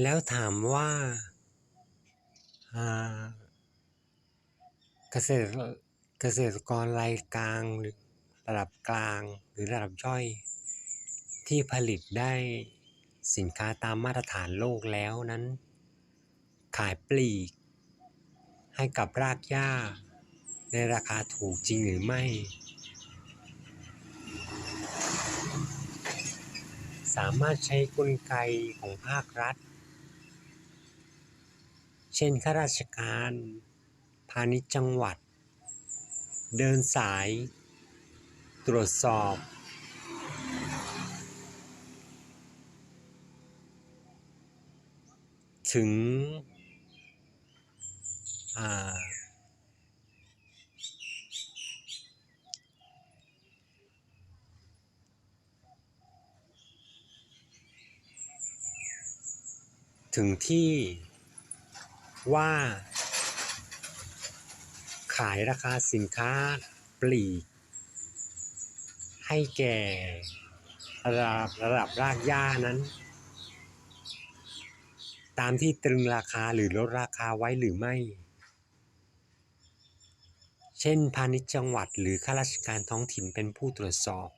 แล้วถามว่าอาเกษตรเกษตรกรรายกลางหรือระดับกลางหรือระดับย่อย ที่ผลิตได้สินค้าตามมาตรฐานโลกแล้วนั้น ขายปลีก ให้กับรากหญ้า ในราคาถูกจริงหรือไม่ สามารถใช้กลไกของภาครัฐ เช่นข้าราชการ พาณิชย์จังหวัด เดินสาย ตรวจสอบ ถึงถึงที่ ว่า ขายราคาสินค้าปลีก ให้แก่ระดับระดับรากหญ้านั้น ตามที่ตรึงราคาหรือลดราคาไว้หรือไม่ เช่นพาณิชย์จังหวัดหรือข้าราชการท้องถิ่นเป็นผู้ตรวจสอบ